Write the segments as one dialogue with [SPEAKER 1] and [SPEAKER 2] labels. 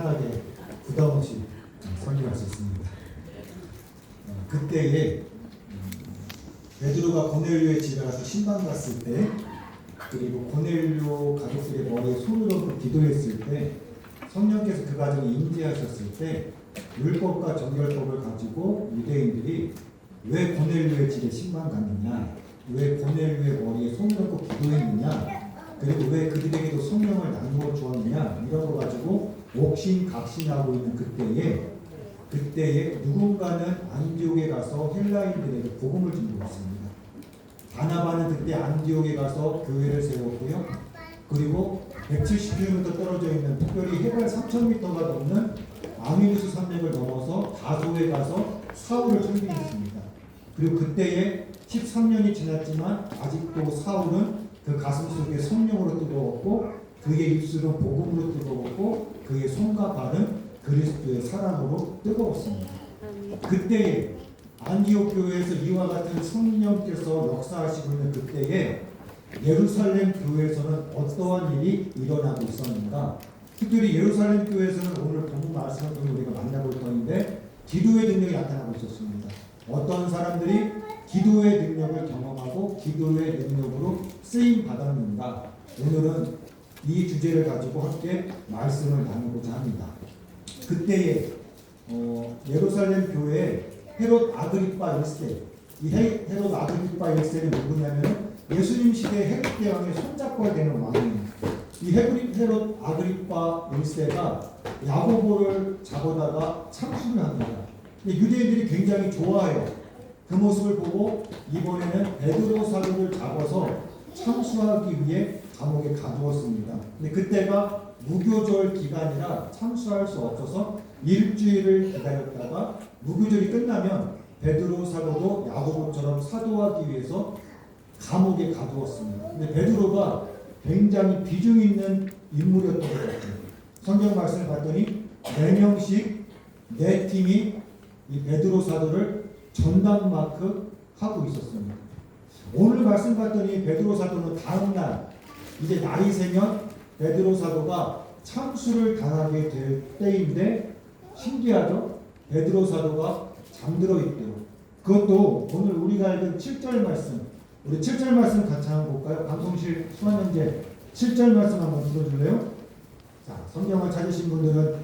[SPEAKER 1] 편하게 부담 없이 설명할 수 있습니다. 어, 그때에 음, 베드로가 고넬료의 집에 가서 신방 갔을 때 그리고 고넬료 가족들의 머리에 손을 얹고 기도했을 때 성령께서 그 가정에 임재하셨을 때 율법과 정결법을 가지고 유대인들이 왜 고넬료의 집에 신방 갔느냐 왜 고넬료의 머리에 손을 얹고 기도했느냐 그리고 왜 그들에게도 성령을 나누어 주었느냐 이런 거 가지고 옥신각신하고 있는 그때에 그때에 누군가는 안디옥에 가서 헬라인들에게 복음을 전하고 있습니다. 바나바는 그때 안디옥에 가서 교회를 세웠고요. 그리고 170km 떨어져 있는 특별히 해발 3,000m가 넘는 아미누스 산맥을 넘어서 다소에 가서 사울을 섬기했습니다. 그리고 그때에 13년이 지났지만 아직도 사울은 그 가슴 속에 성령으로 뜨거웠고 그의 입술은 복음으로 뜨거웠고 그의 손과 발은 그리스도의 사랑으로 뜨거웠습니다. 그때에 안디옥 교회에서 이와 같은 성령께서 역사하시고 있는 그때에 예루살렘 교회에서는 어떠한 일이 일어나고 있었는가? 특별히 예루살렘 교회에서는 오늘 본문 말씀을 통해 우리가 만나볼 터인데 기도의 능력이 나타나고 있었습니다. 어떤 사람들이 기도의 능력을 경험하고 기도의 능력으로 쓰임 받았는가? 오늘은 이 주제를 가지고 함께 말씀을 나누고자 합니다. 그때에 어, 예루살렘 교회에 헤롯 아그리파 1세 이 헤, 헤롯 아그리파 1세는 누구냐면 예수님 시대 헤롯 대왕의 손잡고 되는 왕입니다. 이 헤브리 헤롯 아그리파 1세가 야고보를 잡아다가 참수를 합니다. 유대인들이 굉장히 좋아해요. 그 모습을 보고 이번에는 베드로 사도를 잡아서 참수하기 위해 감옥에 가두었습니다. 근데 그때가 무교절 기간이라 참수할 수 없어서 일주일을 기다렸다가 무교절이 끝나면 베드로 사도도 야고보처럼 사도하기 위해서 감옥에 가두었습니다. 근데 베드로가 굉장히 비중 있는 인물이었던 것 같아요. 성경 말씀을 봤더니 네 명씩 네 팀이 이 베드로 사도를 전담 마크 하고 있었습니다. 오늘 말씀 봤더니 베드로 사도는 다음 날 이제 날이 새면 베드로 사도가 참수를 당하게 될 때인데 신기하죠? 베드로 사도가 잠들어 있대요. 그것도 오늘 우리가 읽은 7절 말씀 우리 7절 말씀 같이 한번 볼까요? 방송실 수완현재 7절 말씀 한번 들어줄래요? 자, 성경을 찾으신 분들은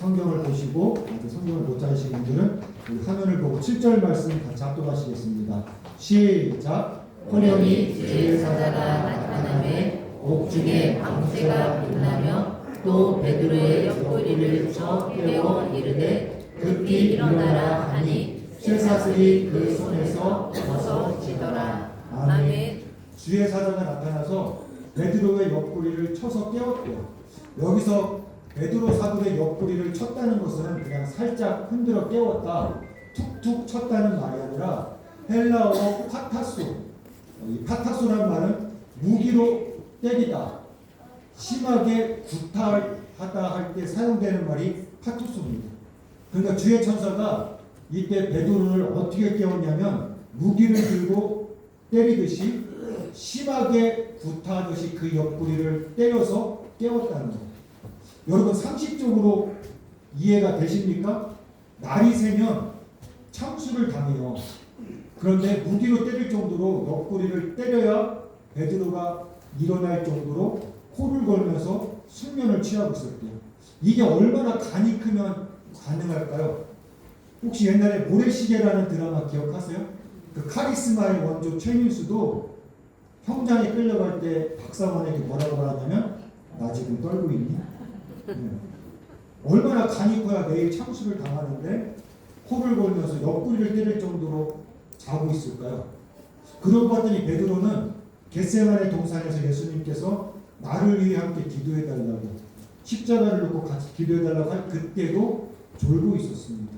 [SPEAKER 1] 성경을 보시고 성경을 못 찾으신 분들은 화면을 보고 7절 말씀 같이 합독하시겠습니다. 시작.
[SPEAKER 2] 호련히 주의 사자가 나타나매 옥중에 방새가 빛나며 또 베드로의 옆구리를 쳐 깨워 이르되 급히 일어나라 하니 쇠사슬이 그 손에서 벗어지더라. 아멘.
[SPEAKER 1] 주의 사자가 나타나서 베드로의 옆구리를 쳐서 깨웠대요. 여기서 베드로 사도의 옆구리를 쳤다는 것은 그냥 살짝 흔들어 깨웠다, 툭툭 쳤다는 말이 아니라 헬라어 파타소, 이 파타소라는 말은 무기로 때리다, 심하게 구타하다 할 때 사용되는 말이 파투소입니다. 그러니까 주의 천사가 이때 베드로를 어떻게 깨웠냐면 무기를 들고 때리듯이 심하게 구타하듯이 그 옆구리를 때려서 깨웠다는 거예요. 여러분 상식적으로 이해가 되십니까? 날이 새면 참수를 당해요. 그런데 무기로 때릴 정도로 옆구리를 때려야 베드로가 일어날 정도로 코를 걸면서 숙면을 취하고 있었대요. 이게 얼마나 간이 크면 가능할까요? 혹시 옛날에 모래시계라는 드라마 기억하세요? 그 카리스마의 원조 최민수도 형장에 끌려갈 때 박사관에게 뭐라고 말하냐면 나 지금 떨고 있니? 네. 얼마나 간이 커야 내일 참수를 당하는데 코를 걸면서 옆구리를 때릴 정도로 자고 있을까요? 그러고 봤더니 베드로는 겟세마네 동산에서 예수님께서 나를 위해 함께 기도해 달라고 십자가를 놓고 같이 기도해 달라고 할 그때도 졸고 있었습니다.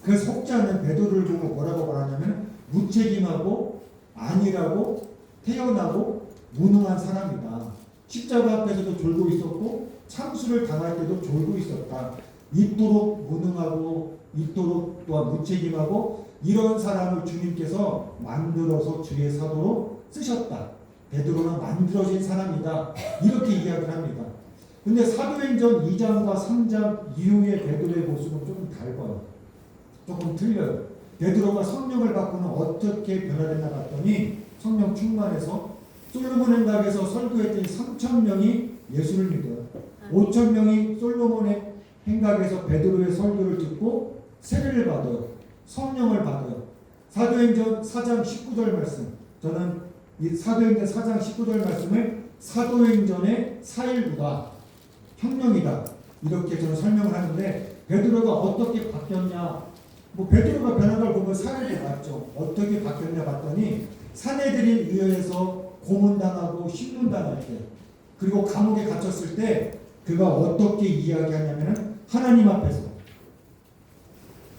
[SPEAKER 1] 그 속자는 베드로를 보고 뭐라고 말하냐면 무책임하고 안일하고 태어나고 무능한 사람이다. 십자가 앞에서도 졸고 있었고 참수를 당할 때도 졸고 있었다. 이토록 무능하고 이토록 또한 무책임하고 이런 사람을 주님께서 만들어서 주의 사도로 쓰셨다. 베드로는 만들어진 사람이다. 이렇게 이야기를 합니다. 근데 사도행전 2장과 3장 이후의 베드로의 모습은 조금 달라요. 조금 틀려요. 베드로가 성령을 받고는 어떻게 변화됐나 봤더니 성령 충만해서 솔로몬 행각에서 설교했더니 3천 명이 예수를 믿어요. 5천 명이 솔로몬의 행각에서 베드로의 설교를 듣고 세례를 받아요. 성령을 받아요. 사도행전 4장 19절 말씀. 저는 이 사도행전 4장 19절 말씀을 사도행전의 4.19다. 혁명이다. 이렇게 저는 설명을 하는데 베드로가 어떻게 바뀌었냐? 뭐 베드로가 변한 걸 보면 사례도 봤죠. 어떻게 바뀌었냐 봤더니 사내들인 의회에서 고문당하고 신문당할 때 그리고 감옥에 갇혔을 때 그가 어떻게 이야기하냐면은 하나님 앞에서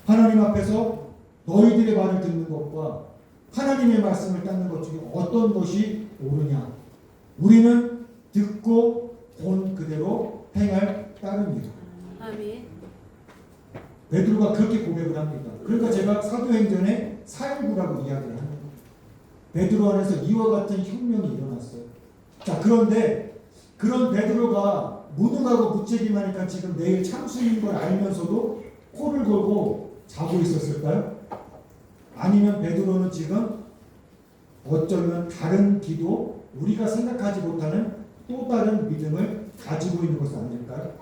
[SPEAKER 1] 하나님 앞에서 너희들의 말을 듣는 것과 하나님의 말씀을 따는 것 중에 어떤 것이 옳으냐? 우리는 듣고 본 그대로 행할 따름이다.
[SPEAKER 2] 아멘.
[SPEAKER 1] 베드로가 그렇게 고백을 합니다. 그러니까 제가 사도행전에 4.19라고 이야기를 합니다. 베드로 안에서 이와 같은 혁명이 일어났어요. 자 그런데 그런 베드로가 무능하고 무책임하니까 지금 내일 참수인 걸 알면서도 코를 골고 자고 있었을까요? 아니면 베드로는 지금 어쩌면 다른 기도 우리가 생각하지 못하는 또 다른 믿음을 가지고 있는 것은 아닐까요?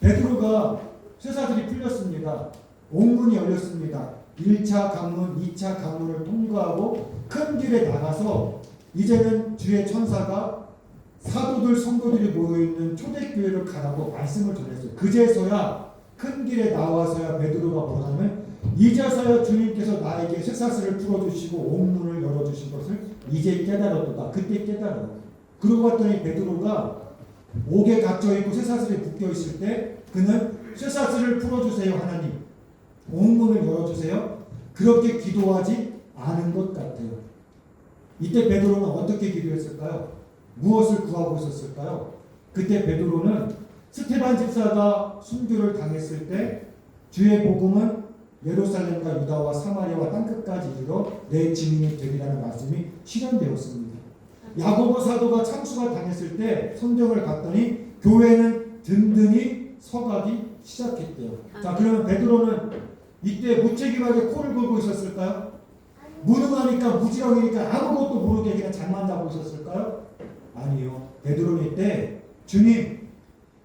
[SPEAKER 1] 베드로가 쇠사들이 풀렸습니다. 옥문이 열렸습니다. 1차 관문, 2차 관문을 통과하고 큰 길에 나가서 이제는 주의 천사가 사도들, 성도들이 모여있는 초대교회를 가라고 말씀을 전했어요. 그제서야 큰 길에 나와서야 베드로가 뭐냐면 이제서야 주님께서 나에게 쇠사슬을 풀어주시고 옥문을 열어주신 것을 이제 깨달았다. 그때 깨달아요. 그러고 봤더니 베드로가 옥에 갇혀 있고 쇠사슬에 묶여 있을 때 그는 쇠사슬을 풀어주세요 하나님 옥문을 열어주세요 그렇게 기도하지 않은 것 같아요 이때 베드로는 어떻게 기도했을까요? 무엇을 구하고 있었을까요? 그때 베드로는 스테반 집사가 순교를 당했을 때 주의 복음은 예루살렘과 유다와 사마리아와 땅끝까지 이르러 내 증인이 되리라는 말씀이 실현되었습니다. 야고보 사도가 참수가 당했을 때 성경을 봤더니 교회는 든든히 서가기 시작했대요. 자 그러면 베드로는 이때 무책임하게 코를 골고 있었을까요? 무능하니까 무지렁이니까 아무것도 모르게 그냥 잠만 자고 있었을까요? 아니요. 베드로는 이때 주님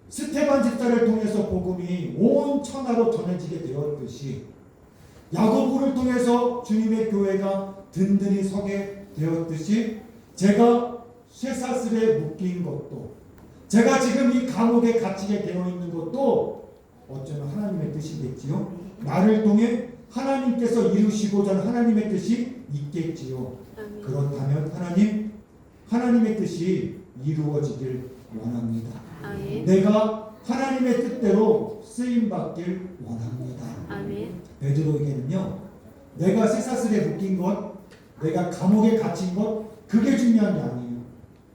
[SPEAKER 1] 스테반 집사를 통해서 복음이 온 천하로 전해지게 되었듯이 야고보를 통해서 주님의 교회가 든든히 서게 되었듯이 제가 쇠사슬에 묶인 것도 제가 지금 이 감옥에 갇히게 되어 있는 것도 어쩌면 하나님의 뜻이겠지요. 나를 통해 하나님께서 이루시고자 하는 하나님의 뜻이 있겠지요. 그렇다면 하나님 하나님의 뜻이 이루어지길 원합니다. 내가 하나님의 뜻대로 쓰임 받길 원합니다.
[SPEAKER 2] 아멘.
[SPEAKER 1] 베드로에게는요, 내가 쇠사슬에 묶인 것, 내가 감옥에 갇힌 것, 그게 중요한 게 아니에요.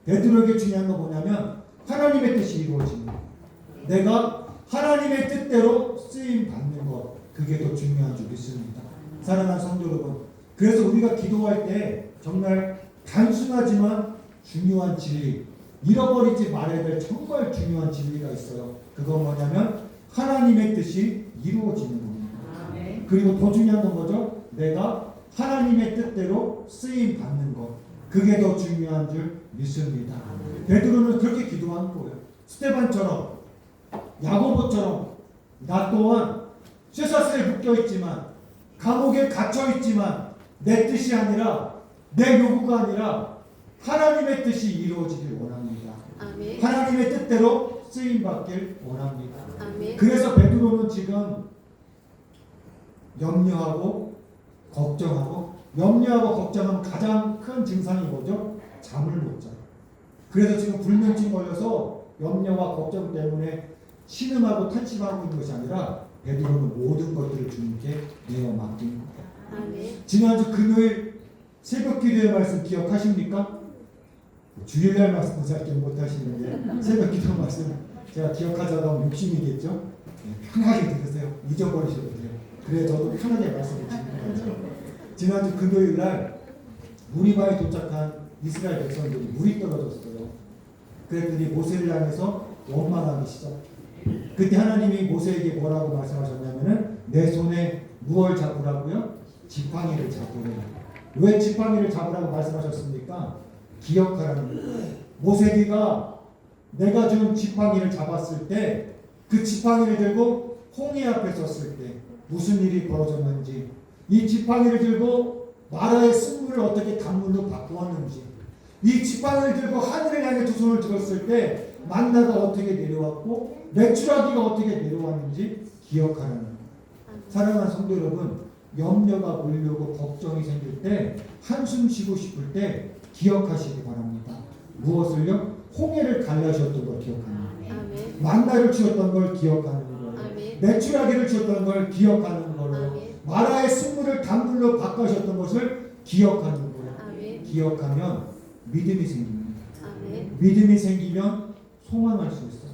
[SPEAKER 1] 베드로에게 중요한 건 뭐냐면 하나님의 뜻이 이루어집니다. 내가 하나님의 뜻대로 쓰임 받는 것, 그게 더 중요한 줄 믿습니다. 사랑하는 성도 여러분, 그래서 우리가 기도할 때 정말 단순하지만 중요한 진리, 잃어버리지 말아야 될 정말 중요한 진리가 있어요. 그건 뭐냐면 하나님의 뜻이 이루어지는 겁니다.
[SPEAKER 2] 아멘.
[SPEAKER 1] 그리고 더 중요한 건 뭐죠? 내가 하나님의 뜻대로 쓰임 받는 것. 그게 더 중요한 줄 믿습니다. 베드로는 그렇게 기도한 거예요. 스테반처럼 야고보처럼 나 또한 쇠사슬에 묶여 있지만 감옥에 갇혀 있지만 내 뜻이 아니라 내 요구가 아니라 하나님의 뜻이 이루어지길 원합니다.
[SPEAKER 2] 아멘.
[SPEAKER 1] 하나님의 뜻대로 쓰임 받길 원합니다.
[SPEAKER 2] 아멘.
[SPEAKER 1] 그래서 베드로는 지금 염려하고 걱정하고 염려하고 걱정하면 가장 큰 증상이 뭐죠? 잠을 못 자요. 그래서 지금 불면증 걸려서 염려와 걱정 때문에 신음하고 탄식하고 있는 것이 아니라 베드로는 모든 것들을 주님께 내어 맡긴 거예요.
[SPEAKER 2] 아멘.
[SPEAKER 1] 지난주 금요일 새벽 기도의 말씀 기억하십니까? 주일날 말씀 잘 기억 못 하시는데 새벽 기도 말씀 제가 기억하자고 하면 욕심이겠죠? 네, 편하게 들으세요. 잊어버리셔도 돼요. 그래 저도 편하게 말씀을 드리는 거죠. 지난주 금요일 날 무리바에 도착한 이스라엘 백성들이 물이 떨어졌어요. 그랬더니 모세를 향해서 원망하기 시작. 그때 하나님이 모세에게 뭐라고 말씀하셨냐면은 내 손에 무얼 잡으라고요? 지팡이를 잡으래. 왜 지팡이를 잡으라고 말씀하셨습니까? 기억하라는 거예요. 모세기가 내가 준 지팡이를 잡았을 때 그 지팡이를 들고 홍해 앞에 섰을 때 무슨 일이 벌어졌는지 이 지팡이를 들고 마라의 승부를 어떻게 단물로 바꾸었는지 이 지팡이를 들고 하늘을 향해 두 손을 들었을 때 만나가 어떻게 내려왔고 메추라기가 어떻게 내려왔는지 기억하라는 거예요. 사랑하는 성도 여러분 염려가 몰려오고 걱정이 생길 때 한숨 쉬고 싶을 때 기억하시기 바랍니다. 무엇을요? 홍해를 갈라셨던 걸 기억하는 거예요. 만나를 치웠던 걸 기억하는 거예요. 메추라기를 치웠던 걸 기억하는 거예요. 마라의 승부를 단물로 바꾸셨던 것을 기억하는 거예요. 기억하면 믿음이 생깁니다. 믿음이 생기면 소망할 수 있어요.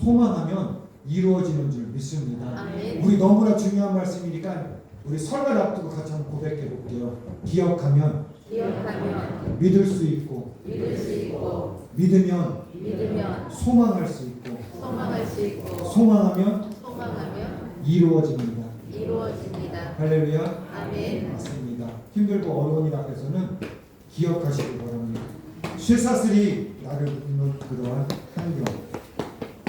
[SPEAKER 1] 소망하면 이루어지는 줄 믿습니다. 우리 너무나 중요한 말씀이니까 우리 설날 앞두고 같이 한번 고백해 볼게요. 기억하면
[SPEAKER 2] 기억하면
[SPEAKER 1] 믿을 수 있고
[SPEAKER 2] 믿을 수 있고
[SPEAKER 1] 믿으면
[SPEAKER 2] 믿으면
[SPEAKER 1] 소망할 수 있고
[SPEAKER 2] 소망할 수 있고
[SPEAKER 1] 소망하면
[SPEAKER 2] 소망하면
[SPEAKER 1] 이루어집니다.
[SPEAKER 2] 이루어집니다.
[SPEAKER 1] 할렐루야.
[SPEAKER 2] 아멘.
[SPEAKER 1] 맞습니다. 힘들고 어려운 일 앞에서는 기억하시기 바랍니다. 쇠사슬이 나를 묶는 그러한 환경,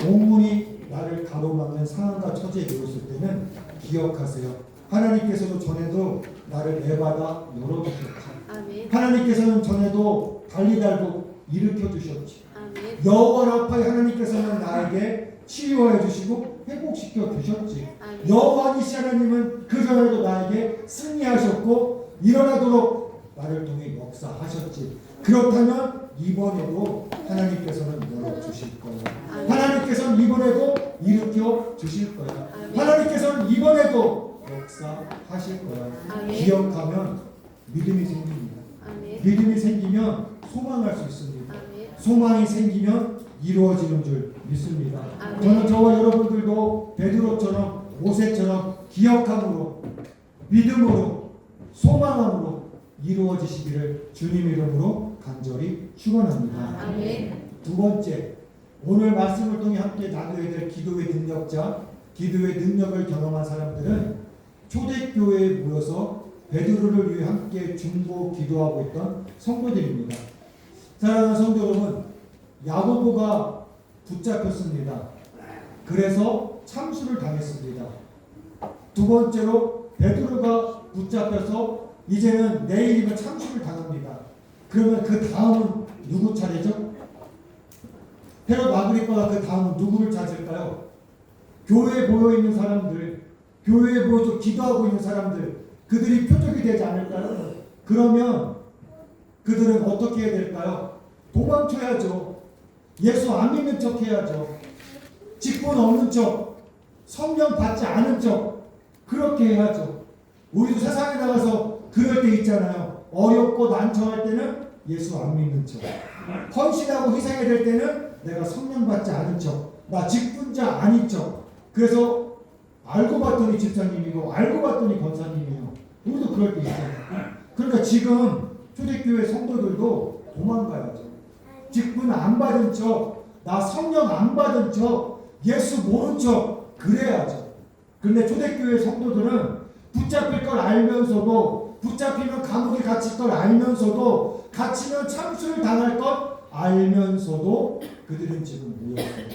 [SPEAKER 1] 온문이 나를 가로막는 상황과 처지에 놓였을 때는 기억하세요. 하나님께서도 전에도 나를 내받아 열어주셨지.
[SPEAKER 2] 아멘.
[SPEAKER 1] 하나님께서는 전에도 달리 달고 일으켜 주셨지.
[SPEAKER 2] 아멘.
[SPEAKER 1] 여호와 라파의 하나님께서는 나에게 치유하여 주시고 회복시켜 주셨지.
[SPEAKER 2] 아멘.
[SPEAKER 1] 여호와 니시 하나님은 그 전에도 나에게 승리하셨고 일어나도록 나를 통해 역사하셨지. 그렇다면 이번에도 하나님께서는 열어 주실.
[SPEAKER 2] 아멘.
[SPEAKER 1] 하나님께서는 이번에도 일으켜 주실.
[SPEAKER 2] 아멘.
[SPEAKER 1] 하나님께서는 이번에도 역사하실.
[SPEAKER 2] 아멘.
[SPEAKER 1] 기억하면 믿음이 생깁니다. 믿음이 생기면 소망할 수 있습니다. 소망이 생기면 이루어지는 줄 믿습니다. 저는 저와 여러분들도 베드로처럼 모세처럼 기억함으로 믿음으로 소망함으로 이루어지시기를 주님 이름으로 간절히 축원합니다. 두 번째 오늘 말씀을 통해 함께 나누어야 될 기도의 능력자 기도의 능력을 경험한 사람들은 초대교회에 모여서 베드로를 위해 함께 중보 기도하고 있던 성도들입니다. 사랑하는 성도 여러분, 야고보가 붙잡혔습니다. 그래서 참수를 당했습니다. 두 번째로 베드로가 붙잡혀서 이제는 내일이면 참수를 당합니다. 그러면 그 다음은 누구 차례죠? 헤롯 아그리파가 그 다음은 누구를 찾을까요? 교회에 모여 있는 사람들, 교회에 모여서 기도하고 있는 사람들, 그들이 표적이 되지 않을까요? 그러면 그들은 어떻게 해야 될까요? 도망쳐야죠. 예수 안 믿는 척 해야죠. 직분 없는 척, 성령 받지 않은 척, 그렇게 해야죠. 우리도 세상에 나가서 그럴 때 있잖아요. 어렵고 난처할 때는 예수 안 믿는 척. 헌신하고 희생해야 될 때는 내가 성령 받지 않은 척. 나 직분자 아닌 척. 그래서 알고 봤더니 집사님이고 알고 봤더니 권사님이에요. 우리도 그럴 때 있잖아요. 그러니까 지금 초대교회 성도들도 도망가야죠. 직분 안 받은 척, 나 성령 안 받은 척, 예수 모른 척 그래야죠. 근데 초대교회 성도들은 붙잡힐 걸 알면서도 붙잡히면 감옥에 갇힐 걸 알면서도 갇히면 참수를 당할 걸 알면서도 그들은 지금 모였어요.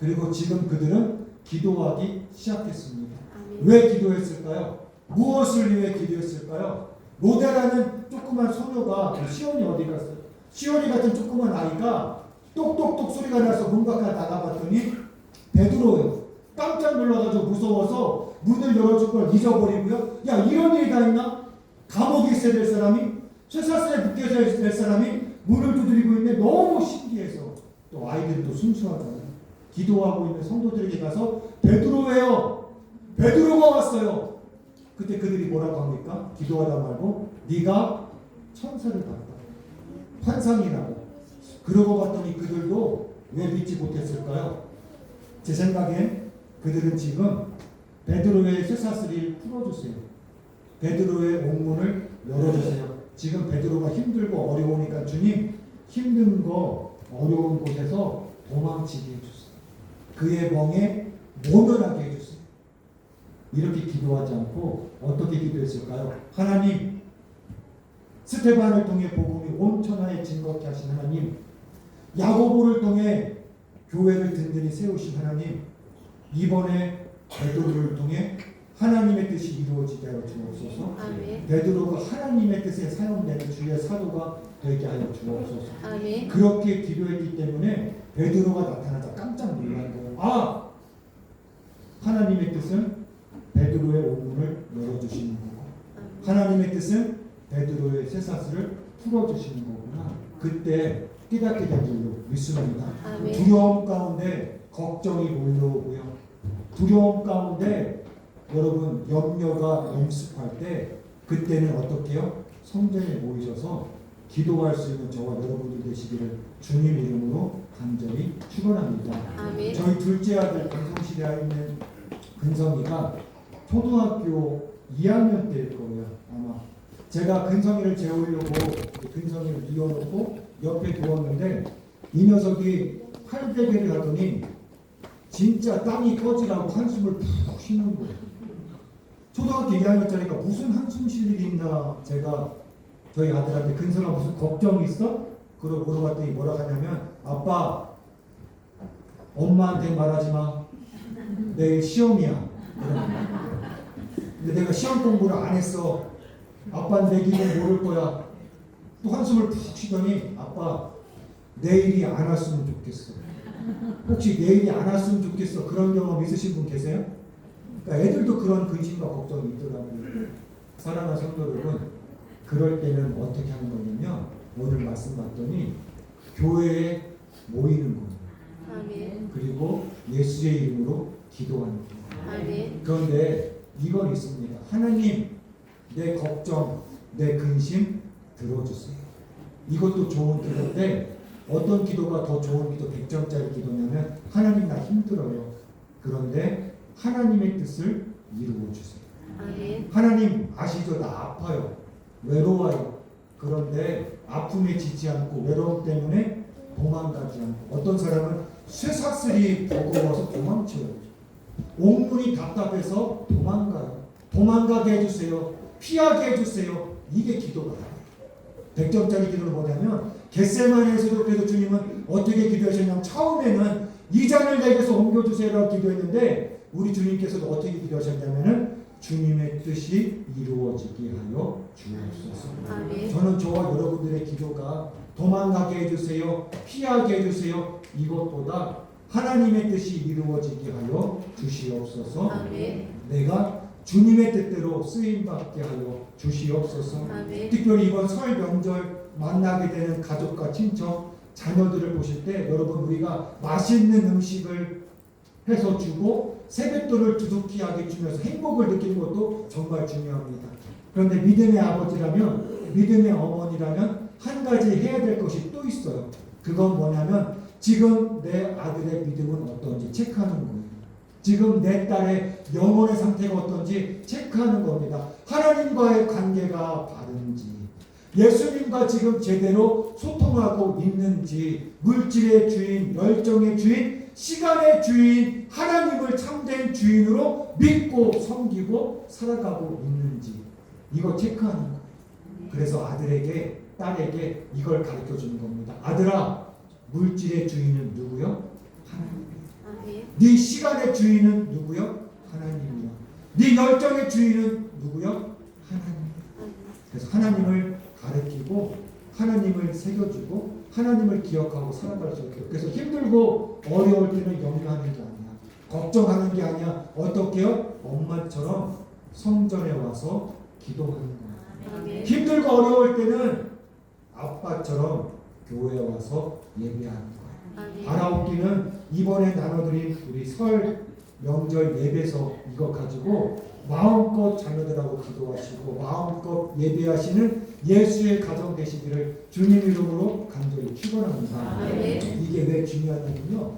[SPEAKER 1] 그리고 지금 그들은 기도하기 시작했습니다. 왜 기도했을까요? 무엇을 위해 기도했을까요? 로데라는 조그만 소녀가 그 시온이 어디 갔어요? 시온이 같은 조그만 아이가 똑똑똑 소리가 나서 문 밖에 나가봤더니 베드로예요. 깜짝 놀라가지고 무서워서 문을 열어줄 걸 잊어버리고요. 야 이런 일이 다 있나? 감옥에 있어야 될 사람이 쇠사슬에 묶여져 있어야 될 사람이 문을 두드리고 있는데 너무 신기해서 또 아이들도 순수하잖아요. 기도하고 있는 성도들에게 가서 베드로예요. 베드로가 왔어요. 그때 그들이 뭐라고 합니까? 기도하다 말고 네가 천사를 봤다. 환상이라고. 그러고 봤더니 그들도 왜 믿지 못했을까요? 제 생각엔 그들은 지금 베드로의 쇠사슬을 풀어주세요. 베드로의 옥문을 열어주세요. 지금 베드로가 힘들고 어려우니까 주님 힘든 거 어려운 곳에서 도망치게 해주세요. 그의 멍에 해주세요. 이렇게 기도하지 않고 어떻게 기도했을까요? 하나님 스테반을 통해 복음이 온 천하에 증거케 하신 하나님 야고보를 통해 교회를 든든히 세우신 하나님 이번에 베드로를 통해 하나님의 뜻이 이루어지게 하여 주옵소서.
[SPEAKER 2] 아멘.
[SPEAKER 1] 베드로가 하나님의 뜻에 사용되는 주의 사도가 되게 하여 주옵소서.
[SPEAKER 2] 아멘.
[SPEAKER 1] 그렇게 기도했기 때문에 베드로가 나타나자 깜짝 놀란 거예요. 아, 하나님의 뜻은 베드로의 오문을 열어주시는 거고, 하나님의 뜻은 베드로의 쇠사슬을 풀어주시는 거구나. 그때 깨닫게 된 줄로 믿습니다. 두려움 가운데 걱정이 몰려오고요. 두려움 가운데 여러분 염려가 엄습할 때 그때는 어떻게요? 성전에 모이셔서 기도할 수 있는 저와 여러분들 되시기를 주님 이름으로 간절히 축원합니다. 저희 둘째 아들 근성실에 있는 근성이가 초등학교 2학년 때일 거예요 아마 제가 근성이를 재우려고 근성이를 뉘어놓고 옆에 두었는데 이 녀석이 팔베개를 하더니 진짜 땀이 꺼지라고 한숨을 푹 쉬는 거예요 초등학교 2학년짜리가 무슨 한숨 쉴 일이 있나 제가 저희 아들한테 근성아 무슨 걱정 있어? 그러고 물어봤더니 뭐라 하냐면 아빠 엄마한테 말하지 마. 내일 시험이야. 근데 내가 시험 공부를 안 했어. 아빠 내 기분 모를 거야. 또 한숨을 푹 쉬더니 아빠 내일이 안 왔으면 좋겠어. 혹시 내일이 안 왔으면 좋겠어. 그런 경험 있으신 분 계세요? 그러니까 애들도 그런 근심과 걱정이 있더라고요. 사랑하는 성도 여러분, 그럴 때는 어떻게 하는 거냐면 오늘 말씀 봤더니 교회에 모이는 거예요.
[SPEAKER 2] 아멘.
[SPEAKER 1] 그리고 예수의 이름으로 기도하는 거예요.
[SPEAKER 2] 아멘.
[SPEAKER 1] 그런데 이건 있습니다. 하나님, 내 걱정, 내 근심 들어주세요. 이것도 좋은 기도인데 어떤 기도가 더 좋은 기도, 100점짜리 기도냐면 하나님 나 힘들어요. 그런데 하나님의 뜻을 이루어 주세요.
[SPEAKER 2] 아멘.
[SPEAKER 1] 하나님 아시죠? 나 아파요. 외로워요. 그런데 아픔에 지지 않고 외로움 때문에 도망가지 않고 어떤 사람은 쇠사슬이 버거워서 도망쳐요. 옥문이 답답해서 도망가요. 도망가게 해주세요. 피하게 해주세요. 이게 기도가 100점짜리 기도는 뭐냐면 겟세마네에서도 그래서 주님은 어떻게 기도하셨냐면 처음에는 이 잔을 내게서 옮겨주세요라고 기도했는데 우리 주님께서도 어떻게 기도하셨냐면은 주님의 뜻이 이루어지게 하여 주옵소서.
[SPEAKER 2] 아멘.
[SPEAKER 1] 저는 저와 여러분들의 기도가 도망가게 해주세요, 피하게 해주세요. 이것보다 하나님의 뜻이 이루어지게 하여 주시옵소서.
[SPEAKER 2] 아멘.
[SPEAKER 1] 내가 주님의 뜻대로 쓰임 받게 하여 주시옵소서.
[SPEAKER 2] 아멘.
[SPEAKER 1] 특별히 이번 설 명절 만나게 되는 가족과 친척, 자녀들을 보실 때 여러분 우리가 맛있는 음식을 해서 주고 세뱃돈을 두둑히 하게 주면서 행복을 느끼는 것도 정말 중요합니다. 그런데 믿음의 아버지라면 믿음의 어머니라면 한 가지 해야 될 것이 또 있어요. 그건 뭐냐면 지금 내 아들의 믿음은 어떤지 체크하는 거예요. 지금 내 딸의 영혼의 상태가 어떤지 체크하는 겁니다. 하나님과의 관계가 바른지, 예수님과 지금 제대로 소통하고 있는지, 물질의 주인, 열정의 주인, 시간의 주인, 하나님을 참된 주인으로 믿고 섬기고 살아가고 있는지, 이거 체크하는 거예요. 그래서 아들에게, 딸에게 이걸 가르쳐 주는 겁니다. 아들아, 물질의 주인은 누구요? 하나님.
[SPEAKER 2] 아멘.
[SPEAKER 1] 네 시간의 주인은 누구요? 하나님이요. 네 열정의 주인은 누구요? 하나님. 그래서 하나님을 가르치고 하나님을 새겨주고 하나님을 기억하고 살아갈 수 있게. 그래서 힘들고 어려울 때는 염려하는 게 아니야. 걱정하는 게 아니야. 어떻게요? 엄마처럼 성전에 와서 기도하는 거야.
[SPEAKER 2] 아멘.
[SPEAKER 1] 힘들고 어려울 때는 아빠처럼 교회에 와서 예배하는 거야.
[SPEAKER 2] 아멘.
[SPEAKER 1] 알아오기는 이번에 나눠드린 우리 설 명절 예배서 이거 가지고 마음껏 자녀들하고 기도하시고 마음껏 예배하시는 예수의 가정 되시기를 주님 이름으로 간절히 축원합니다.
[SPEAKER 2] 아멘.
[SPEAKER 1] 이게 왜 중요하냐면요.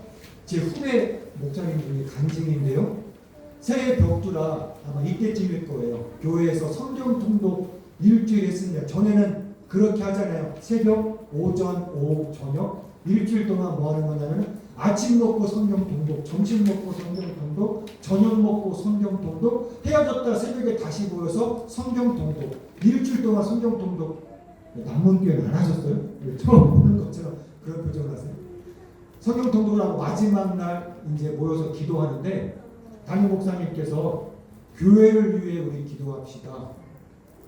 [SPEAKER 1] 제 후배 목사님 중에 간증인데요. 새해 벽두라 아마 이때쯤일 거예요. 교회에서 성경 통독 일주일 했습니다. 전에는 그렇게 하잖아요. 새벽, 오전, 오후, 저녁 일주일 동안 뭐 하는 거냐면 아침 먹고 성경 통독, 점심 먹고 성경 통독, 저녁 먹고 성경 통독, 헤어졌다 새벽에 다시 모여서 성경 통독, 일주일 동안 성경 통독. 남문 교회 안 하셨어요? 왜 처음 보는 것처럼 그런 표정을 하세요. 성경 통독을 하고 마지막 날 이제 모여서 기도하는데 담임 목사님께서 교회를 위해 우리 기도합시다.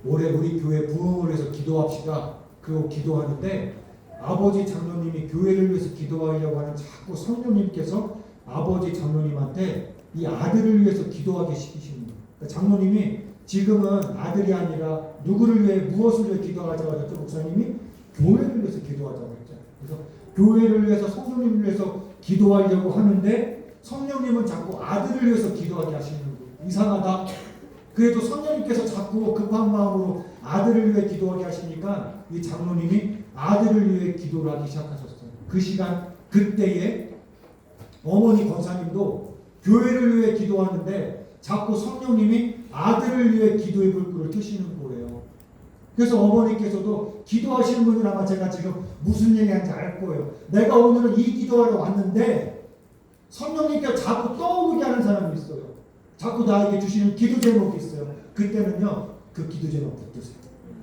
[SPEAKER 1] 올해 우리 교회 부흥을 위해서 기도합시다. 그리고 기도하는데 아버지 장로님이 교회를 위해서 기도하려고 하는 자꾸 성령님께서 아버지 장로님한테 이 아들을 위해서 기도하게 시키시는 거예요. 그러니까 장로님이 지금은 아들이 아니라 누구를 위해 무엇을 위해 기도하자고 하셨죠? 목사님이 교회를 위해서 기도하자고 했잖아요. 그래서 교회를 위해서 성령님을 위해서 기도하려고 하는데 성령님은 자꾸 아들을 위해서 기도하게 하시는 거예요. 이상하다. 그래도 성령님께서 자꾸 급한 마음으로 아들을 위해 기도하게 하시니까 이 장로님이 아들을 위해 기도를 하기 시작하셨어요. 그 시간 그때에 어머니 권사님도 교회를 위해 기도하는데 자꾸 성령님이 아들을 위해 기도의 불길을 켜시는 거예요. 그래서 어머니께서도 기도하시는 분들 아마 제가 지금 무슨 얘기하는지 알 거예요. 내가 오늘은 이 기도하러 왔는데 성령님께서 자꾸 떠오르게 하는 사람이 있어요. 자꾸 나에게 주시는 기도 제목이 있어요. 그때는요, 그 기도 제목 붙드세요.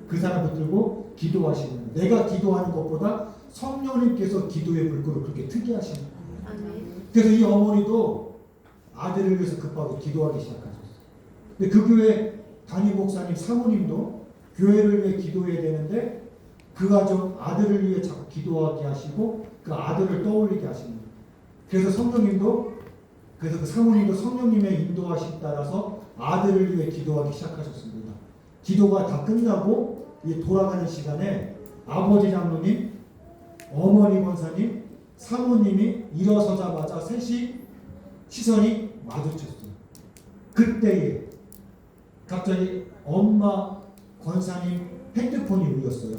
[SPEAKER 1] 그 사람 붙들고 기도하시는 거예요. 내가 기도하는 것보다 성령님께서 기도의 불길을 그렇게 트게 하시는 거예요.
[SPEAKER 2] 아멘.
[SPEAKER 1] 그래서 이 어머니도 아들을 위해서 급하게 기도하기 시작하셨어요. 근데 그 교회 담임 목사님 사모님도 교회를 위해 기도해야 되는데 그 가정 아들을 위해 자꾸 기도하게 하시고 그 아들을 떠올리게 하시는 거예요. 그래서 성령님도 그래서 그 사모님도 성령님의 인도하심 따라서 아들을 위해 기도하기 시작하셨습니다. 기도가 다 끝나고 이 돌아가는 시간에 아버지 장로님, 어머니 권사님, 사모님이 일어서자마자 셋이 시선이 마주쳤어요. 그때에 갑자기 엄마 권사님 핸드폰이 울렸어요.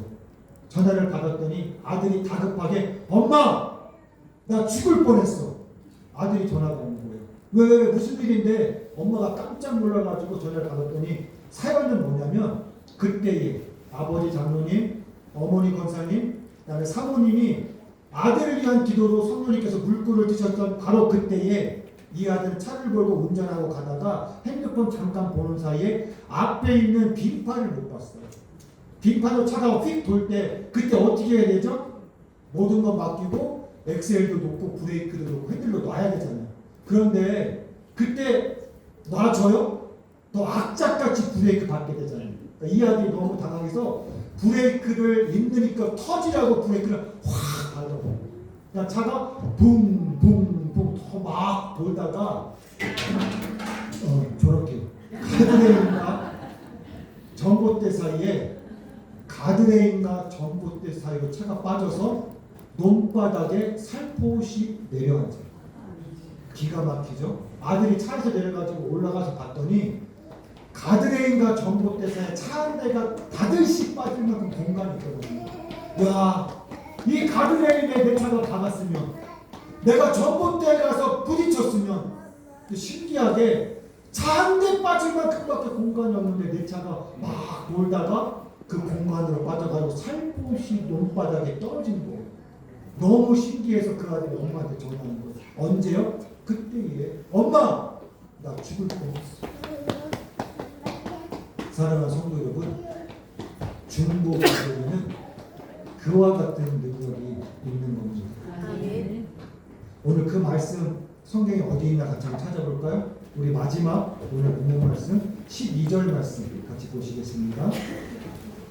[SPEAKER 1] 전화를 받았더니 아들이 다급하게 엄마 나 죽을 뻔했어. 아들이 전화가 오는 거예요. 왜, 왜, 왜 무슨 일인데 엄마가 깜짝 놀라가지고 전화를 받았더니 사연은 뭐냐면 그때에 아버지 장로님, 어머니 권사님, 그다음에 사모님이 아들을 위한 기도로 성령님께서 물꼬를 드셨던 바로 그때에 이 아들은 차를 몰고 운전하고 가다가 핸드폰 잠깐 보는 사이에 앞에 있는 빙판을 못 봤어요. 빙판으로 차가 휙 돌 때 그때 어떻게 해야 되죠? 모든 거 맡기고 엑셀도 놓고 브레이크도 놓고 핸들도 놔야 되잖아요. 그런데 그때 놔줘요? 또 악착같이 브레이크 밟게 되잖아요. 그러니까 이 아들이 너무 당황해서 브레이크를 있으니까 터지라고 브레이크를 확 밟아요. 그냥 차가 붕붕붕 더막 돌다가 어, 저렇게 가드레일과 전봇대 사이에 가드레일과 전봇대 사이로 차가 빠져서 논바닥에 살포시 내려앉아요. 기가 막히죠. 아들이 차에서 내려가지고 올라가서 봤더니 가드레일과 전봇대 사이에 차한 대가 다들씩 빠질 만큼 공간이 있거든요. 야, 이 가드레일에 내 차가 박았으면 내가 전봇대에 가서 부딪혔으면 신기하게 차 한 대 빠질 만큼밖에 공간이 없는데 내 차가 막 몰다가 그 공간으로 빠져가지고 살포시 논바닥에 떨어진 거예요. 너무 신기해서 그 아들이 엄마한테 전화하는 거예요. 언제요? 그때에 엄마 나 죽을 뻔했어. 사랑하는 성도 여러분, 중보 기도는 그와 같은 능력이 있는 겁니다.
[SPEAKER 2] 아멘.
[SPEAKER 1] 오늘 그 말씀 성경에 어디 있나 같이 찾아볼까요? 우리 마지막 오늘 본문 말씀 12절 말씀 같이 보시겠습니다.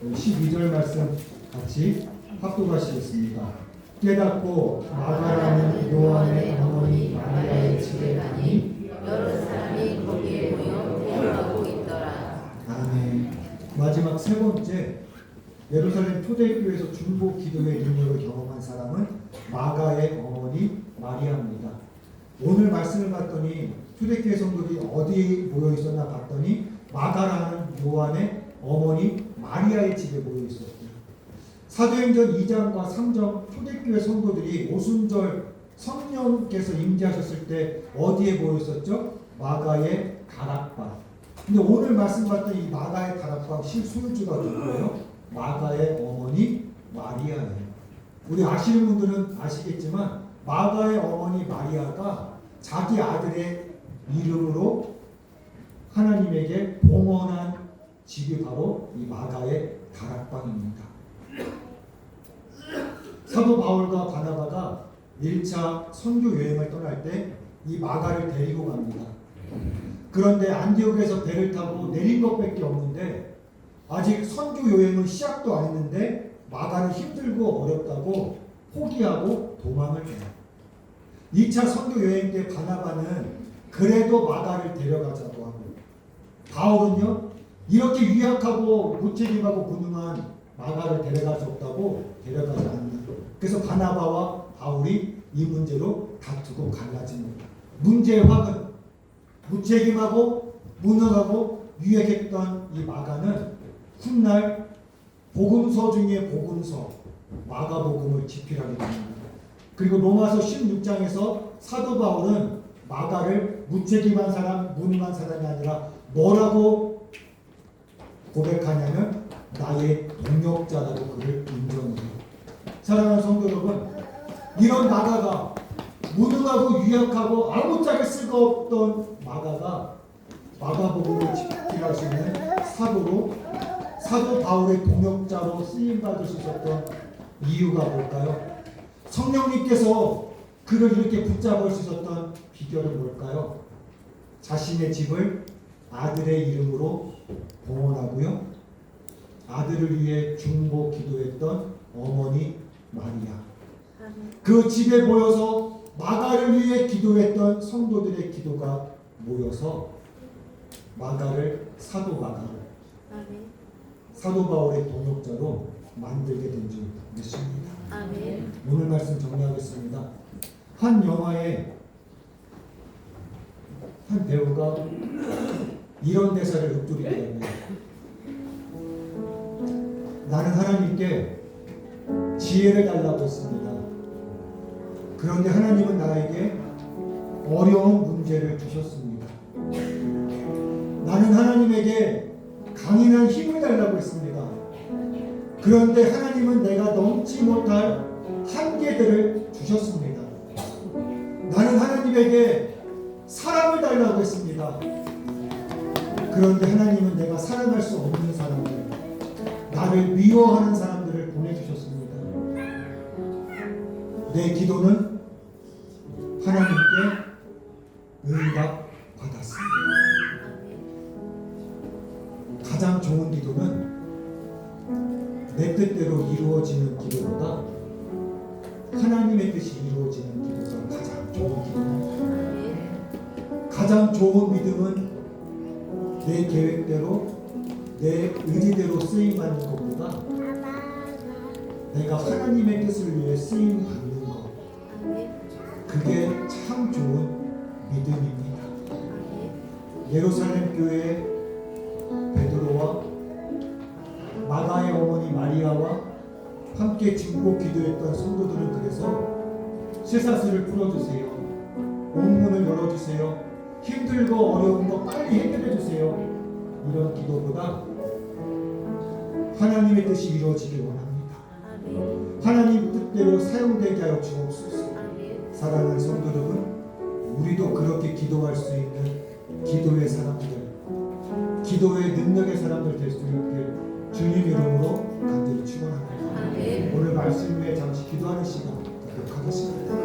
[SPEAKER 1] 우리 12절 말씀 같이 합독하시겠습니다. 깨닫고 마가라는 요한의 어머니 마리아의 집에 가니
[SPEAKER 2] 여러 사람이 거기에 모여 대화하고 있더라.
[SPEAKER 1] 아멘. 마지막 세 번째 예루살렘 초대교회에서 중보 기도의 능력을 경험한 사람은 마가의 어머니 마리아입니다. 오늘 말씀을 봤더니 초대교회 성도들이 어디 모여 있었나 봤더니 마가라는 요한의 어머니 마리아의 집에 모여 있었어요. 사도행전 2장과 3장 초대교회 성도들이 오순절 성령께서 임재하셨을 때 어디에 모여 있었죠? 마가의 다락방. 근데 오늘 말씀 봤던 이 마가의 다락방 실소유주가 누구예요? 마가의 어머니 마리아예요. 우리 아시는 분들은 아시겠지만 마가의 어머니 마리아가 자기 아들의 이름으로 하나님에게 봉헌한 집이 바로 이 마가의 다락방입니다. 사도 바울과 바나바가 1차 선교 여행을 떠날 때 이 마가를 데리고 갑니다. 그런데 안디옥에서 배를 타고 내린 것밖에 없는데 아직 선교 여행은 시작도 안 했는데 마가는 힘들고 어렵다고 포기하고 도망을 해요. 2차 선교 여행 때 바나바는 그래도 마가를 데려가자고 하고 바울은요 이렇게 유약하고 무책임하고 무능한 마가를 데려갈 수 없다고 데려가지 않는다. 그래서 바나바와 바울이 이 문제로 다투고 갈라집니다. 문제의 확은 무책임하고 무능하고 유약했던 이 마가는 훗날 복음서 중에 복음서 마가 복음을 집필하게 됩니다. 그리고 로마서 16장에서 사도 바울은 마가를 무책임한 사람, 무능한 사람이 아니라 뭐라고 고백하냐면 나의 동역자라고 그를 인정해요. 사랑하는 성도 여러분, 이런 마가가 무능하고 유약하고 아무짝에 쓸거 없던 마가가 마가복음을 있는 사도로 사도 바울의 동역자로 쓰임 받을 수 있었던 이유가 뭘까요? 성령님께서 그를 이렇게 붙잡을 수 있었던 비결은 뭘까요? 자신의 집을 아들의 이름으로 봉헌하고요. 아들을 위해 중보 기도했던 어머니 마리아. 그 집에 모여서 마가를 위해 기도했던 성도들의 기도가 모여서 마가를 사도 마가로
[SPEAKER 2] 아멘.
[SPEAKER 1] 사도 바울의 동역자로 만들게 된 줄 믿습니다.
[SPEAKER 2] 아멘.
[SPEAKER 1] 오늘 말씀 정리하겠습니다. 한 영화에 한 배우가 이런 대사를 읊조리더라고요. 나는 하나님께 지혜를 달라고 했습니다. 그런데 하나님은 나에게 어려운 문제를 주셨습니다. 나는 하나님에게 강인한 힘을 달라고 했습니다. 그런데 하나님은 내가 넘지 못할 한계들을 주셨습니다. 나는 하나님에게 사랑을 달라고 했습니다. 그런데 하나님은 내가 사랑할 수 없는 사람들, 나를 미워하는 사람들을 보내주셨습니다. 내 기도는 쓰임 받는 것보다 내가 하나님의 뜻을 위해 쓰임 받는 것. 그게 참 좋은 믿음입니다. 예루살렘 교회 베드로와 마가의 어머니 마리아와 함께 중보 기도했던 성도들은 그래서 쇠사슬을 풀어주세요. 옥문을 열어주세요. 힘들고 어려운 거 빨리 해결해 주세요. 이런 기도보다 하나님의 뜻이 이루어지길 원합니다.
[SPEAKER 2] 아멘.
[SPEAKER 1] 하나님 뜻대로 사용되게 하여 주옵소서. 사랑하는 성도 여러분, 우리도 그렇게 기도할 수 있는 기도의 사람들, 기도의 능력의 사람들 될 수 있길 주님 이름으로 간절히 축원합니다.
[SPEAKER 2] 아멘.
[SPEAKER 1] 오늘 말씀 위에 잠시 기도하는 시간 갖도록 하겠습니다.